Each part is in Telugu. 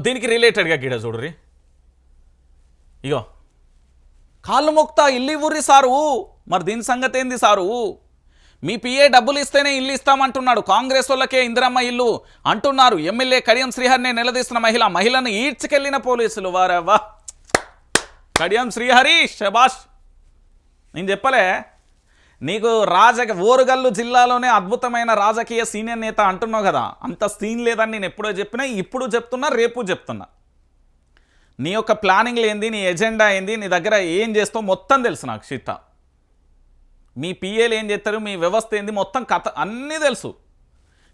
దీనికి రిలేటెడ్గా గిడ చూడరి ఇగో. కాళ్ళు మొక్తా ఇల్లు ఇవ్వుర్రి సారు. మరి దీని సంగతి ఏంది సారు? మీ పిఏ డబ్బులు ఇస్తేనే ఇల్లు ఇస్తామంటున్నాడు. కాంగ్రెస్ వాళ్ళకే ఇందిరమ్మ ఇల్లు అంటున్నారు. ఎమ్మెల్యే కడియం శ్రీహరిని నిలదీస్తున్న మహిళ. మహిళను ఈడ్చుకెళ్ళిన పోలీసులు. వారవ్వా. కడియం శ్రీహరి శబాష్ నేను చెప్పలే. నీకు రాజక ఓరుగల్లు జిల్లాలోనే అద్భుతమైన రాజకీయ సీనియర్ నేత అంటున్నావు కదా అంత సీన్ లేదని నేను ఎప్పుడో చెప్పినా ఇప్పుడు చెప్తున్నా రేపు చెప్తున్నా. నీ యొక్క ప్లానింగ్ ఏంది నీ ఎజెండా ఏంది నీ దగ్గర ఏం చేస్తావు మొత్తం తెలుసు నాకు సీత మీ పిఏలు ఏం చేస్తారు మీ వ్యవస్థ ఏంది మొత్తం కథ అన్నీ తెలుసు.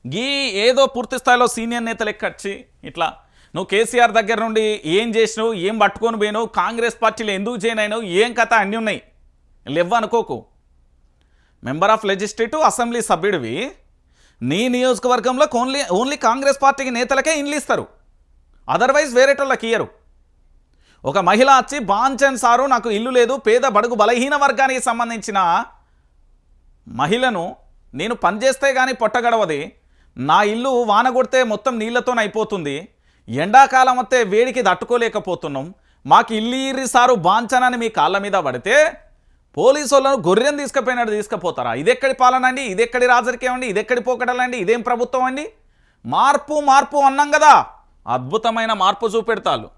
గీ ఏదో పూర్తి స్థాయిలో సీనియర్ నేతలు ఎక్కచ్చి ఇట్లా నువ్వు కేసీఆర్ దగ్గర నుండి ఏం చేసినావు ఏం పట్టుకొని పోయినావు కాంగ్రెస్ పార్టీలో ఎందుకు చేయనైనావు ఏం కథ అన్నీ ఉన్నాయి. లేవు అనుకోకు మెంబర్ ఆఫ్ లెజిస్లేటివ్ అసెంబ్లీ సభ్యుడివి నీ నియోజకవర్గంలో ఓన్లీ ఓన్లీ కాంగ్రెస్ పార్టీకి నేతలకే ఇండ్లు ఇస్తారు. అదర్వైజ్ వేరేటోళ్ళకి ఇయ్యరు. ఒక మహిళ వచ్చి బాంచన్ సారు నాకు ఇల్లు లేదు పేద బడుగు బలహీన వర్గానికి సంబంధించిన మహిళను నేను పనిచేస్తే కానీ పొట్టగడవది. నా ఇల్లు వాన కొడితే మొత్తం నీళ్ళతో అయిపోతుంది. ఎండాకాలం వస్తే వేడికి తట్టుకోలేకపోతున్నాం. మాకు ఇల్లు ఇర్రి సారు బాంచనని మీ కాళ్ళ మీద పడితే పోలీసు వాళ్ళను గొర్రెను తీసుకుపోయినట్టు తీసుకుపోతారా? ఇదెక్కడి పాలన అండి? ఇదెక్కడి రాజరికం అండి? ఇదెక్కడి పోకడలండి ఇదేం ప్రభుత్వం అండి? మార్పు మార్పు అన్నాం కదా. అద్భుతమైన మార్పు చూపెడతాళ్ళు.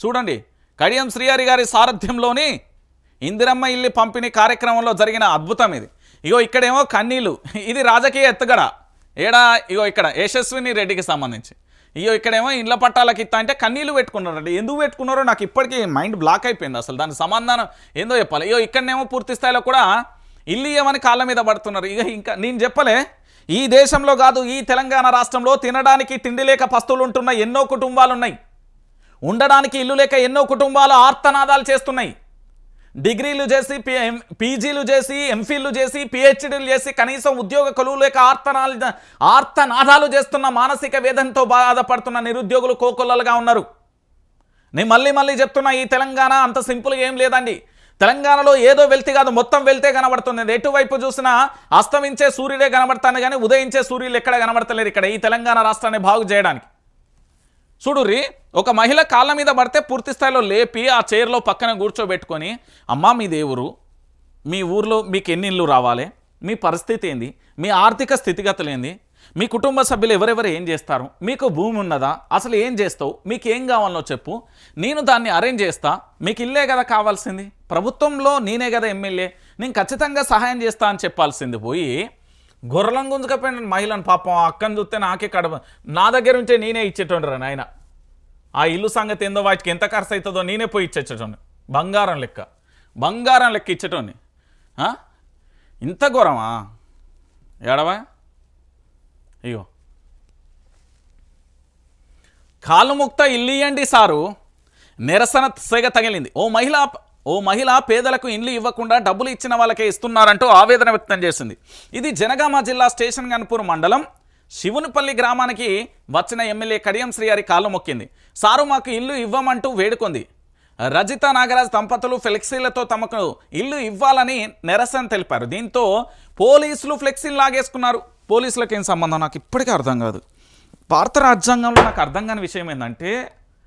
చూడండి కడియం శ్రీహరి గారి సారథ్యంలోని ఇందిరమ్మ ఇల్లు పంపిణీ కార్యక్రమంలో జరిగిన అద్భుతం ఇది. ఇగో ఇక్కడేమో కన్నీళ్ళు. ఇది రాజకీయ ఎత్తుగడ. ఏడా? ఇగో ఇక్కడ యశస్విని రెడ్డికి సంబంధించి. అయ్యో ఇక్కడేమో ఇండ్ల పట్టాలకి ఇస్తా అంటే కన్నీళ్ళు పెట్టుకున్నారండి. ఎందుకు పెట్టుకున్నారో నాకు ఇప్పటికీ మైండ్ బ్లాక్ అయిపోయింది అసలు. దాని సమాధానం ఏందో చెప్పాలి. అయ్యో ఇక్కడనేమో పూర్తి స్థాయిలో కూడా ఇల్లు ఇవ్వమని కాళ్ళ మీద పడుతున్నారు. ఇక ఇంకా నేను చెప్పలే ఈ దేశంలో కాదు ఈ తెలంగాణ రాష్ట్రంలో తినడానికి తిండి లేక పస్తులు ఉంటున్న ఎన్నో కుటుంబాలు ఉన్నాయి ఉండడానికి ఇల్లు లేక ఎన్నో కుటుంబాలు ఆర్తనాదాలు చేస్తున్నాయి. డిగ్రీలు చేసి ఎం- పీజీలు చేసి ఎంఫిల్లు చేసి పిహెచ్డీలు చేసి కనీసం ఉద్యోగ కొలువు లేక ఆర్తనాలు ఆర్తనాదాలు చేస్తున్న మానసిక వేదంతో బాధపడుతున్న నిరుద్యోగులు కోకొల్లలుగా ఉన్నారు. నేను మళ్ళీ మళ్ళీ చెప్తున్నా ఈ తెలంగాణ అంత సింపుల్గా ఏం లేదండి. తెలంగాణలో ఏదో వెళ్తే కాదు మొత్తం వెళ్తే కనబడుతుంది. ఎటువైపు చూసినా అస్తమించే సూర్యుడే కనబడతాను కానీ ఉదయించే సూర్యులు ఎక్కడ కనబడతలేరు ఇక్కడ ఈ తెలంగాణ రాష్ట్రాన్ని బాగు చేయడానికి. చూడుర్రి ఒక మహిళ కాళ్ళ మీద పడితే పూర్తి స్థాయిలో లేపి ఆ చైర్లో పక్కన కూర్చోబెట్టుకొని అమ్మా మీ దేవురు మీ ఊర్లో మీకు ఎన్ని ఇల్లు రావాలి? మీ పరిస్థితి ఏంది? మీ ఆర్థిక స్థితిగతులు ఏంది? మీ కుటుంబ సభ్యులు ఎవరెవరు ఏం చేస్తారు? మీకు భూమి ఉన్నదా? అసలు ఏం చేస్తావు? మీకు ఏం కావాలో చెప్పు. నేను దాన్ని అరేంజ్ చేస్తా. మీకు ఇల్లే కదా కావాల్సింది? ప్రభుత్వంలో నేనే కదా ఎమ్మెల్యే. నేను ఖచ్చితంగా సహాయం చేస్తా అని చెప్పాల్సింది పోయి గొర్రెలను గుంజుకపోయిన మహిళను పాపం. అక్కను చూస్తే నాకే కడప. నా దగ్గర ఉంటే నేనే ఇచ్చేటోండ్రా నాయన. ఆ ఇల్లు సంగతి ఏందో వాటికి ఎంత ఖర్చు అవుతుందో నేనే పోయి ఇచ్చేటోని బంగారం లెక్క. బంగారం లెక్క ఇచ్చేటోని ఇంత ఘోరమా? ఏడవా? అయ్యో కాలుముక్త ఇల్లు ఇయ్యండి సారు. నిరసన సెగ తగిలింది. ఓ మహిళ ఓ మహిళ పేదలకు ఇండ్లు ఇవ్వకుండా డబ్బులు ఇచ్చిన వాళ్ళకే ఇస్తున్నారంటూ ఆవేదన వ్యక్తం చేసింది. ఇది జనగామ జిల్లా స్టేషన్ గన్పూర్ మండలం. శివునిపల్లి గ్రామానికి వచ్చిన ఎమ్మెల్యే కడియం శ్రీహరి కాళ్ళు మొక్కింది. సారు మాకు ఇల్లు ఇవ్వమంటూ వేడుకుంది. రజిత నాగరాజ్ దంపతులు ఫ్లెక్సీలతో తమకు ఇల్లు ఇవ్వాలని నిరసన తెలిపారు. దీంతో పోలీసులు ఫ్లెక్సీలు లాగేసుకున్నారు. పోలీసులకు ఏం సంబంధం? నాకు ఇప్పటికీ అర్థం కాదు. భారత రాజ్యాంగంలో నాకు అర్థం కాని విషయం ఏంటంటే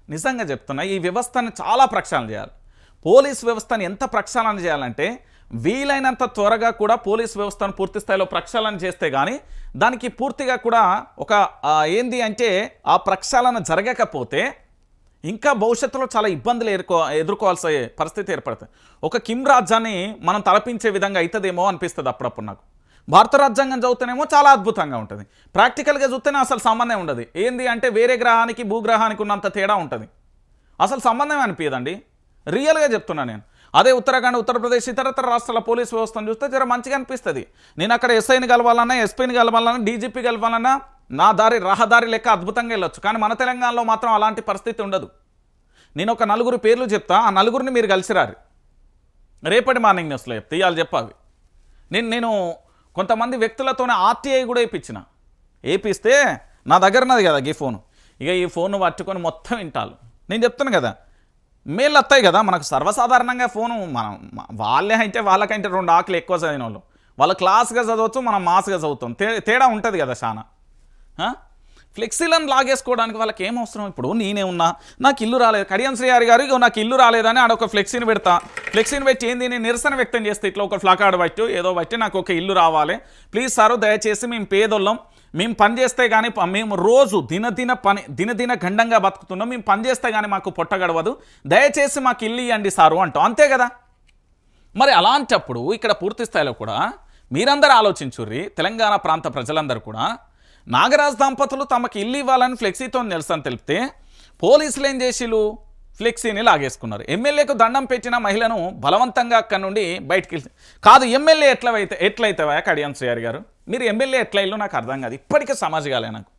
నిజంగా చెప్తున్నా ఈ వ్యవస్థను చాలా ప్రక్షాళన చేయాలి. పోలీస్ వ్యవస్థను ఎంత ప్రక్షాళన చేయాలంటే వీలైనంత త్వరగా కూడా పోలీస్ వ్యవస్థను పూర్తి స్థాయిలో ప్రక్షాళన చేస్తే కానీ దానికి పూర్తిగా కూడా ఒక ఏంది అంటే ఆ ప్రక్షాళన జరగకపోతే ఇంకా భవిష్యత్తులో చాలా ఇబ్బందులు ఎదుర్కో ఎదుర్కోవాల్సిన పరిస్థితి ఏర్పడుతుంది ఒక కిమ్ రాజ్యాన్ని మనం తలపించే విధంగా అవుతుందేమో అనిపిస్తుంది అప్పుడప్పుడు నాకు. భారత రాజ్యాంగం చదివితేనేమో చాలా అద్భుతంగా ఉంటుంది. ప్రాక్టికల్గా చూస్తేనే అసలు సంబంధం ఉండదు. ఏంది అంటే వేరే గ్రహానికి భూగ్రహానికి ఉన్నంత తేడా ఉంటుంది. అసలు సంబంధం అనిపించదండి రియల్గా చెప్తున్నా నేను. అదే ఉత్తరాఖండ్ ఉత్తరప్రదేశ్ ఇతరతర రాష్ట్రాల పోలీస్ వ్యవస్థను చూస్తే జర మంచిగా అనిపిస్తుంది. నేను అక్కడ ఎస్ఐని కలవాలన్నా ఎస్పీని కలవాలన్నా డీజీపీ కలవాలన్నా నా దారి రహదారి లెక్క అద్భుతంగా వెళ్ళొచ్చు. కానీ మన తెలంగాణలో మాత్రం అలాంటి పరిస్థితి ఉండదు. నేను ఒక నలుగురు పేర్లు చెప్తా ఆ నలుగురిని మీరు కలిసిరారు. రేపటి మార్నింగ్ న్యూస్లో చెప్తే ఇవాళ చెప్పావి నేను నేను కొంతమంది వ్యక్తులతోనే ఆర్టీఐ కూడా వేయించిన. వేపిస్తే నా దగ్గర ఉన్నది కదా ఈ ఫోను. ఇక ఈ ఫోన్ పట్టుకొని మొత్తం వింటాలు నేను చెప్తాను కదా మేళ్ళు వస్తాయి కదా మనకు సర్వసాధారణంగా ఫోను మనం వాళ్ళే అయితే వాళ్ళకంటే రెండు ఆకులు ఎక్కువ చదివిన వాళ్ళు వాళ్ళు క్లాస్గా చదవచ్చు మనం మాస్గా చదువుతాం. తే తేడా ఉంటుంది కదా చాలా. ఫ్లెక్సీలను లాగేసుకోవడానికి వాళ్ళకి ఏం అవసరం? ఇప్పుడు నేనే ఉన్నా నాకు ఇల్లు రాలేదు. కడియం శ్రీహారి గారు నాకు ఇల్లు రాలేదని ఆడ ఒక ఫ్లెక్సీని పెడతా. ఫ్లెక్సీని పెట్టి ఏంది? నేను నిరసన వ్యక్తం చేస్తే ఇట్లా ఒక ఫ్లకార్డ్ బట్టి ఏదో బట్టి నాకు ఒక ఇల్లు రావాలి. ప్లీజ్ సారు దయచేసి మేము పేదోళ్ళం. మేము పనిచేస్తే కానీ మేము రోజు దినదిన పని దినదిన గండంగా బతుకుతున్నాం. మేము పని చేస్తే కానీ మాకు పొట్ట గడవదు. దయచేసి మాకు ఇల్లు ఇవ్వండి సారు అంటాం. అంతే కదా? మరి అలాంటప్పుడు ఇక్కడ పూర్తి స్థాయిలో కూడా మీరందరూ ఆలోచించుర్రి తెలంగాణ ప్రాంత ప్రజలందరూ కూడా నాగరాజ్ దంపతులు తమకు ఇల్లు ఇవ్వాలని ఫ్లెక్సీతో నిరసన తెలిపితే పోలీసులు ఏం చేసిలు ఫ్లెక్సీని లాగేసుకున్నారు. ఎమ్మెల్యేకు దండం పెట్టిన మహిళను బలవంతంగా అక్కడి నుండి బయటికి కాదు ఎమ్మెల్యే ఎట్లయితే ఎట్లయితే కడియం శ్రీయారి గారు? మీరు ఎమ్మెల్యే ఎట్లా ఇల్లు? నాకు అర్థం కాదు. ఇప్పటికీ సమాజగాలే నాకు.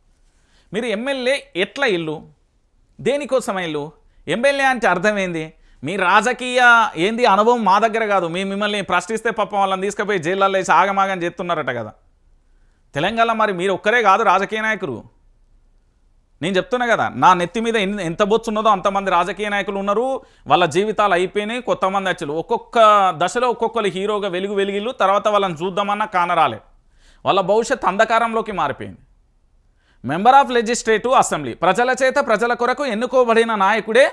మీరు ఎమ్మెల్యే ఎట్లా ఇల్లు? దేనికోసం ఇల్లు? ఎమ్మెల్యే అంటే అర్థం ఏంది? మీ రాజకీయ ఏంది? అనుభవం మా దగ్గర కాదు. మేము మిమ్మల్ని ప్రశ్నిస్తే పాపం వాళ్ళని తీసుకుపోయి జైల్లో వేసి ఆగమాగం చేస్తున్నారట కదా. తెలంగాణ మరి మీరు ఒక్కరే కాదు రాజకీయ నాయకులు. నేను చెప్తున్నా కదా నా నెత్తి మీద ఎంత బొచ్చు ఉన్నదో అంతమంది రాజకీయ నాయకులు ఉన్నారు. వాళ్ళ జీవితాలు అయిపోయినాయి కొత్తమంది వచ్చారు. ఒక్కొక్క దశలో ఒక్కొక్కరు హీరోగా వెలుగు వెలిగిళ్ళు తర్వాత వాళ్ళని చూద్దామన్నా కానరాలే. వాళ్ళ భవిష్యత్ అంధకారంలోకి మారిపోయింది. మెంబర్ ఆఫ్ లెజిస్లేటివ్ అసెంబ్లీ ప్రజల చేత ప్రజల కొరకు ఎన్నుకోబడిన నాయకుడే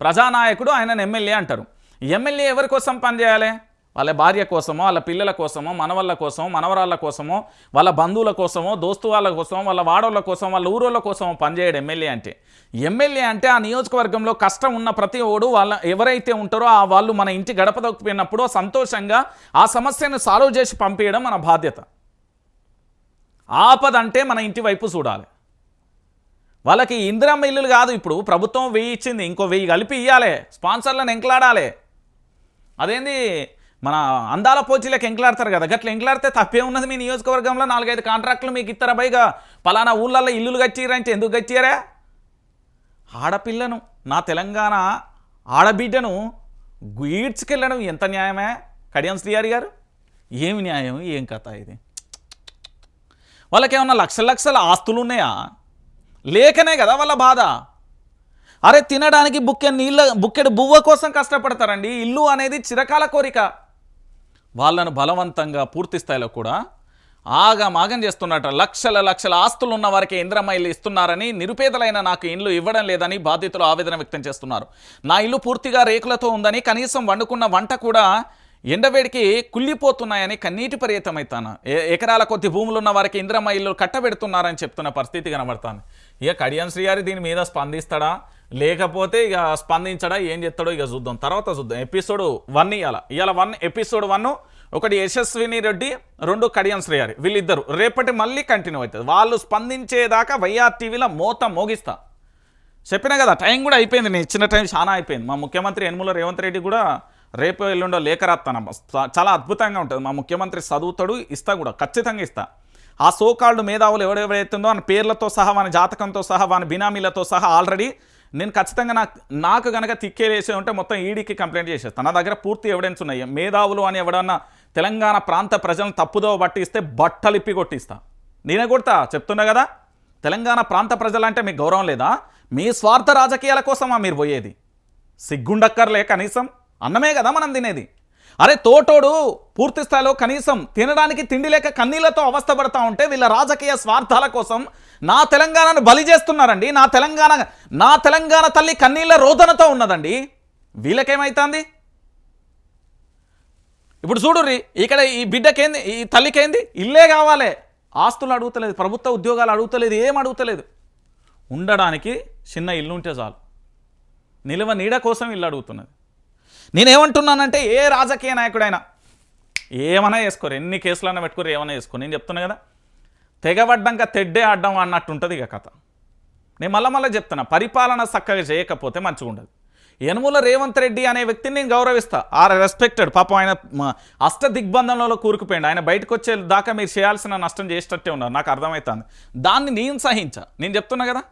ప్రజానాయకుడు ఆయనను ఎమ్మెల్యే అంటారు. ఎమ్మెల్యే ఎవరి కోసం పనిచేయాలి? వాళ్ళ భార్య కోసమో వాళ్ళ పిల్లల కోసమో మనవళ్ళ కోసమో మనవరాళ్ళ కోసమో వాళ్ళ బంధువుల కోసమో దోస్తు వాళ్ళ కోసమో వాళ్ళ వాడోళ్ళ కోసం వాళ్ళ ఊరోళ్ళ కోసమో పనిచేయడు ఎమ్మెల్యే అంటే. ఎమ్మెల్యే అంటే ఆ నియోజకవర్గంలో కష్టం ఉన్న ప్రతి ఓడు వాళ్ళ ఎవరైతే ఉంటారో ఆ వాళ్ళు మన ఇంటి గడప దొక్కిపోయినప్పుడు సంతోషంగా ఆ సమస్యను సాల్వ్ చేసి పంపించడం మన బాధ్యత. ఆపద అంటే మన ఇంటి వైపు చూడాలి. వాళ్ళకి ఇందిరమ్మ ఇల్లులు కాదు ఇప్పుడు. ప్రభుత్వం వెయ్యి ఇచ్చింది ఇంకో వెయ్యి కలిపి ఇవ్వాలి స్పాన్సర్లను ఎంకలాడాలి. అదేంది? మన అందాల పోచీలకు ఎంకలాడతారు కదా. గట్ల ఎంకలాడితే తప్పే ఉన్నది మీ నియోజకవర్గంలో? నాలుగైదు కాంట్రాక్టులు మీకు ఇస్తారా పైగా? పలానా ఊళ్ళల్లో ఇల్లులు కట్టిరంటే ఎందుకు కట్టారా ఆడపిల్లను నా తెలంగాణ ఆడబిడ్డను ఈడ్చుకెళ్ళడం ఎంత న్యాయమే? కడియం శ్రీయారి గారు? ఏమి న్యాయం ఏం కథ ఇది? వాళ్ళకి ఏమన్నా లక్షల లక్షల ఆస్తులు ఉన్నాయా లేకనే కదా వాళ్ళ బాధ. అరే తినడానికి బుక్కె నీళ్ళ బుక్కెడు బువ్వ కోసం కష్టపడతారండి. ఇల్లు అనేది చిరకాల కోరిక. వాళ్ళను బలవంతంగా పూర్తి స్థాయిలో కూడా ఆగమాగం చేస్తున్నట. లక్షల లక్షల ఆస్తులు ఉన్న వారికి ఇంద్రమ్మ ఇల్లు ఇస్తున్నారని నిరుపేదలైన నాకు ఇల్లు ఇవ్వడం లేదని బాధితులు ఆవేదన వ్యక్తం చేస్తున్నారు. నా ఇల్లు పూర్తిగా రేకులతో ఉందని కనీసం వండుకున్న వంట కూడా ఎండవేడికి కుళ్ళిపోతున్నాయని కన్నీటి పర్యతమవుతాను ఎకరాల కొద్ది భూములు ఉన్న వారికి ఇంద్రమ్మ ఇల్లు కట్టబెడుతున్నారని చెప్తున్న పరిస్థితి కనబడతాను ఇక కడియం శ్రీగారి దీని మీద స్పందిస్తాడా? లేకపోతే ఇక స్పందించడా? ఏం చేస్తాడో ఇక చూద్దాం. తర్వాత చూద్దాం. ఎపిసోడ్ వన్ ఇవాళ ఇవాళ వన్ ఎపిసోడ్ వన్ ఒకటి యశస్విని రెడ్డి రెండు కడియం శ్రీగారి. వీళ్ళిద్దరు. రేపటి మళ్ళీ కంటిన్యూ అవుతుంది. వాళ్ళు స్పందించేదాకా వైఆర్ టీవీలో మోత మోగిస్తా. చెప్పినా కదా టైం కూడా అయిపోయింది. నేను ఇచ్చిన టైం చాలా అయిపోయింది. మా ముఖ్యమంత్రి యనమల రేవంత్ రెడ్డి కూడా రేపు ఎల్లుండో లేఖ రాస్తాను చాలా అద్భుతంగా ఉంటుంది. మా ముఖ్యమంత్రి చదువుతాడు ఇస్తా కూడా. ఖచ్చితంగా ఇస్తా. ఆ సోకాళ్ళు మేధావులు ఎవడెవడైతుందో ఆయన పేర్లతో సహా వాని జాతకంతో సహా వాని బినామీలతో సహా ఆల్రెడీ నేను ఖచ్చితంగా నాకు నాకు గనక తిక్కేలేసి ఉంటే మొత్తం ఈడీకి కంప్లైంట్ చేసేస్తాను నా దగ్గర పూర్తి ఎవిడెన్స్ ఉన్నాయి. మేధావులు అని ఎవడన్నా తెలంగాణ ప్రాంత ప్రజలను తప్పుదోవ పట్టిస్తే బట్టలిప్పి కొట్టిస్తా. నేనే కొడతా. చెప్తున్నా కదా? తెలంగాణ ప్రాంత ప్రజలంటే మీకు గౌరవం లేదా? మీ స్వార్థ రాజకీయాల కోసమా మీరు పోయేది? సిగ్గుండక్కర్లే కనీసం. అన్నమే కదా మనం తినేది. అరే తోటోడు పూర్తి స్థాయిలో కనీసం తినడానికి తిండి లేక కన్నీళ్ళతో అవస్థపడతా ఉంటే వీళ్ళ రాజకీయ స్వార్థాల కోసం నా తెలంగాణను బలి చేస్తున్నారండి. నా తెలంగాణ నా తెలంగాణ తల్లి కన్నీళ్ళ రోదనతో ఉన్నదండి. వీళ్ళకేమైతుంది? ఇప్పుడు చూడుర్రి ఇక్కడ ఈ బిడ్డకేంది ఈ తల్లికేంది? ఇల్లే కావాలి. ఆస్తులు అడుగుతలేదు ప్రభుత్వ ఉద్యోగాలు అడుగుతలేదు ఏం అడుగుతలేదు. ఉండడానికి చిన్న ఇల్లు ఉంటే చాలు. నిలువ నీడ కోసం ఇల్లు అడుగుతున్నది. నేనేమంటున్నానంటే ఏ రాజకీయ నాయకుడైనా ఏమైనా వేసుకోరు. ఎన్ని కేసులైనా పెట్టుకోరు ఏమైనా వేసుకోరు. నేను చెప్తున్నా కదా. తెగబడ్డాక తెడ్డే ఆడడం అన్నట్టు ఉంటుంది ఇక కథ. నేను మళ్ళీ మళ్ళీ చెప్తున్నా పరిపాలన చక్కగా చేయకపోతే మంచిగా ఉండదు యనుమల రేవంత్ రెడ్డి అనే వ్యక్తిని నేను గౌరవిస్తా. Or respected. పాపం ఆయన అష్ట దిగ్బంధంలో కూరుకుపోయింది ఆయన బయటకు వచ్చే దాకా మీరు చేయాల్సిన నష్టం చేసేటట్టే ఉన్నారు. నాకు అర్థమవుతుంది దాన్ని నేను సహించా. నేను చెప్తున్నా కదా.